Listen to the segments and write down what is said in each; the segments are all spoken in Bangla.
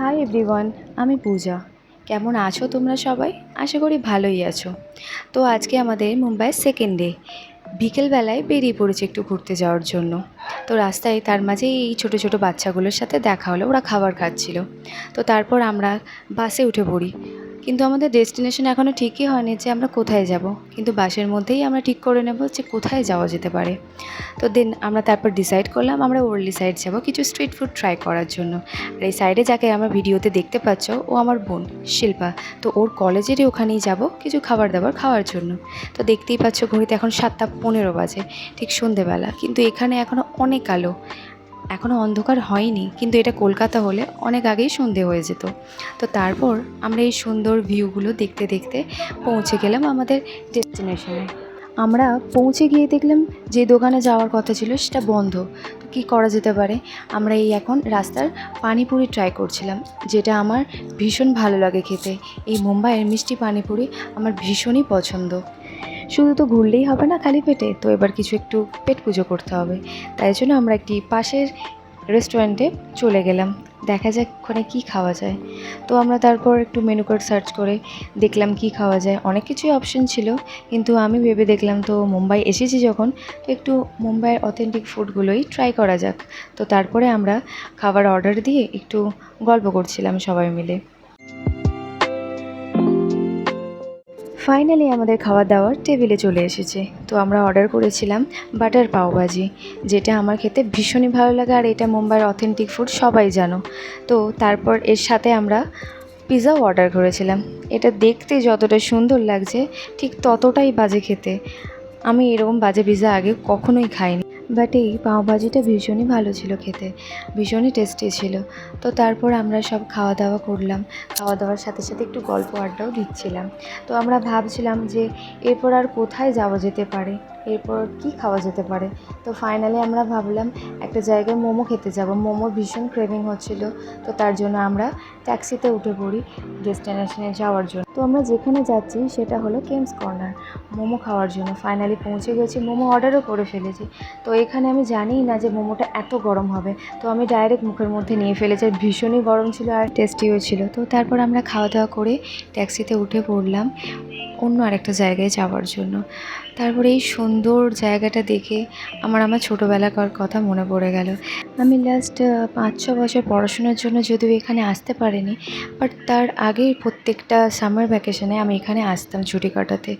হাই এভরিওয়ান আমি পূজা। কেমন আছো তোমরা সবাই? আশা করি ভালোই আছো। তো আজকে আমাদের মুম্বাইয়ের সেকেন্ড ডে বিকেলবেলায় বেরিয়ে পড়েছে একটু ঘুরতে যাওয়ার জন্য। তো রাস্তায় তার মাঝে এই ছোটো ছোটো বাচ্চাগুলোর সাথে দেখা হলো। ওরা খাবার খাচ্ছিল। তো তারপর আমরা বাসে উঠে পড়ি। কিন্তু আমাদের ডেস্টিনেশন এখনও ঠিকই হয়নি যে আমরা কোথায় যাব। কিন্তু বাসের মধ্যেই আমরা ঠিক করে নেব যে কোথায় যাওয়া যেতে পারে। তো দেন আমরা তারপর ডিসাইড করলাম আমরা ওর্লি সাইড যাব কিছু স্ট্রিট ফুড ট্রাই করার জন্য। আর এই সাইডে যাকে আমরা ভিডিওতে দেখতে পাচ্ছ, ও আমার বোন শিল্পা। তো ওর কলেজেরই ওখানেই যাব কিছু খাবার দাবার খাওয়ার জন্য। তো দেখতেই পাচ্ছ ঘড়িতে এখন সাতটা পনেরো বাজে, ঠিক সন্ধেবেলা। কিন্তু এখানে এখনও অনেক আলো এখনও অন্ধকার হয়নি, কিন্তু এটা কলকাতা হলে অনেক আগেই সন্ধে হয়ে যেত। তো তারপর আমরা এই সুন্দর ভিউগুলো দেখতে দেখতে পৌঁছে গেলাম আমাদের ডেস্টিনেশনে আমরা পৌঁছে গিয়ে দেখলাম যে দোকানে যাওয়ার কথা ছিল সেটা বন্ধ। তো কী করা যেতে পারে? আমরা এই এখন রাস্তার পানিপুরি ট্রাই করছিলাম, যেটা আমার ভীষণ ভালো লাগে খেতে। এই মুম্বাইয়ের মিষ্টি পানিপুরি আমার ভীষণই পছন্দ। শুধু তো ঘুরলেই হবে না খালি পেটে, তো এবার কিছু একটু পেট পুজো করতে হবে। তাই জন্য আমরা একটি পাশের রেস্টুরেন্টে চলে গেলাম। দেখা যাক ওখানে কী খাওয়া যায়। তো আমরা তারপর একটু মেনু কার্ড সার্চ করে দেখলাম কি খাওয়া যায়। অনেক কিছুই অপশন ছিল, কিন্তু আমি ভেবে দেখলাম তো মুম্বাই এসেছি যখন, তো একটু মুম্বাইয়ের অথেন্টিক ফুডগুলোই ট্রাই করা যাক। তো তারপরে আমরা খাবার অর্ডার দিয়ে একটু গল্প করছিলাম সবাই মিলে। ফাইনালি আমাদের খাওয়া দাওয়ার টেবিলে চলে এসেছে। তো আমরা অর্ডার করেছিলাম বাটার পাওভাজি, যেটা আমার খেতে ভীষণই ভালো লাগে আর এটা মুম্বাইয়ের অথেন্টিক ফুড সবাই জানো। তো তারপর এর সাথে আমরা পিৎজাও অর্ডার করেছিলাম। এটা দেখতে যতটা সুন্দর লাগছে, ঠিক ততটাই বাজে খেতে। আমি এরকম বাজে পিৎজা আগে কখনোই খাইনি। বাট এই পাওভাজিটা ভীষণই ভালো ছিল খেতে, ভীষণই টেস্টি ছিল। তো তারপর আমরা সব খাওয়া দাওয়া করলাম। খাওয়া দাওয়ার সাথে সাথে একটু গল্প আড্ডাও দিচ্ছিলাম। তো আমরা ভাবছিলাম যে এরপর আর কোথায় যাওয়া যেতে পারে? এরপর কি খাওয়া যেতে পারে? তো ফাইনালি আমরা ভাবলাম একটা জায়গায় মোমো খেতে যাব। মোমো ভীষণ ক্রেভিং হচ্ছিল। তো তার জন্য আমরা ট্যাক্সিতে উঠে পড়ি ডেস্টিনেশনে যাওয়ার জন্য। তো আমরা যেখানে যাচ্ছি সেটা হলো কেমস কর্নার মোমো খাওয়ার জন্য। ফাইনালি পৌঁছে গেছি, মোমো অর্ডারও করে ফেলেছি। তো এখানে আমি জানিই না যে মোমোটা এত গরম হবে। তো আমি ডাইরেক্ট মুখের মধ্যে নিয়ে ফেলেছি। আর ভীষণই গরম ছিল আর টেস্টিও ছিল। তো তারপর আমরা খাওয়া দাওয়া করে ট্যাক্সিতে উঠে পড়লাম। অন্য আরেকটা জায়গায় যাওয়ার জন্য। তারপরে এই সুন্দর জায়গাটা দেখে আমার আমার ছোটোবেলাকার কথা মনে পড়ে গেল। আমি লাস্ট পাঁচ, ছ বছর পড়াশোনার জন্য যদিও এখানে আসতে পারিনি বাট তার আগেই প্রত্যেকটা সামার ভ্যাকেশনে আমি এখানে আসতাম ছুটি কাটাতে।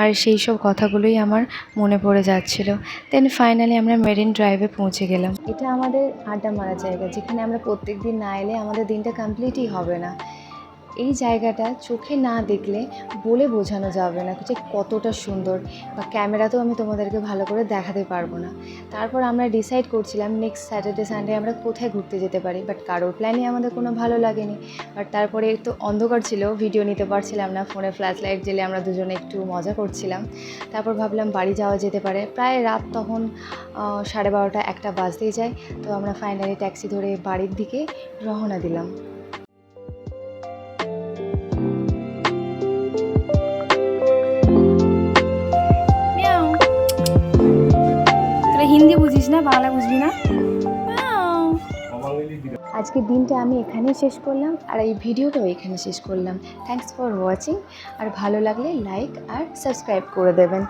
আর সেই সব কথাগুলোই আমার মনে পড়ে যাচ্ছিল। দেন ফাইনালি আমরা মেরিন ড্রাইভে পৌঁছে গেলাম। এটা আমাদের আড্ডা মারা জায়গা, যেখানে আমরা প্রত্যেক দিন না এলে আমাদের দিনটা কমপ্লিটই হবে না। এই জায়গাটা চোখে না দেখলে বলে বোঝানো যাবে না যে কতটা সুন্দর বা ক্যামেরাতেও আমি তোমাদেরকে ভালো করে দেখাতে পারব না। তারপর আমরা ডিসাইড করছিলাম নেক্সট স্যাটারডে সানডে আমরা কোথায় ঘুরতে যেতে পারি বাট কারোর প্ল্যানই আমাদের কোনো ভালো লাগেনি। বাট তারপরে একটু অন্ধকার ছিল ভিডিও নিতে পারছিলাম না ফোনে ফ্ল্যাশ লাইট জেলে আমরা দুজনে একটু মজা করছিলাম। তারপর ভাবলাম বাড়ি যাওয়া যেতে পারে। প্রায় রাত তখন সাড়ে বারোটা একটা বাজতেই যায়, তো আমরা ফাইনালি ট্যাক্সি ধরে বাড়ির দিকে রওনা দিলাম। না বাংলা বুঝবি না? আজকে আজকের দিনটা আমি এখানেই শেষ করলাম আর এই ভিডিওটাও এখানে শেষ করলাম। থ্যাংকস ফর ওয়াচিং আর ভালো লাগলে লাইক আর সাবস্ক্রাইব করে দেবেন।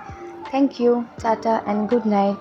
Thank you tata and good night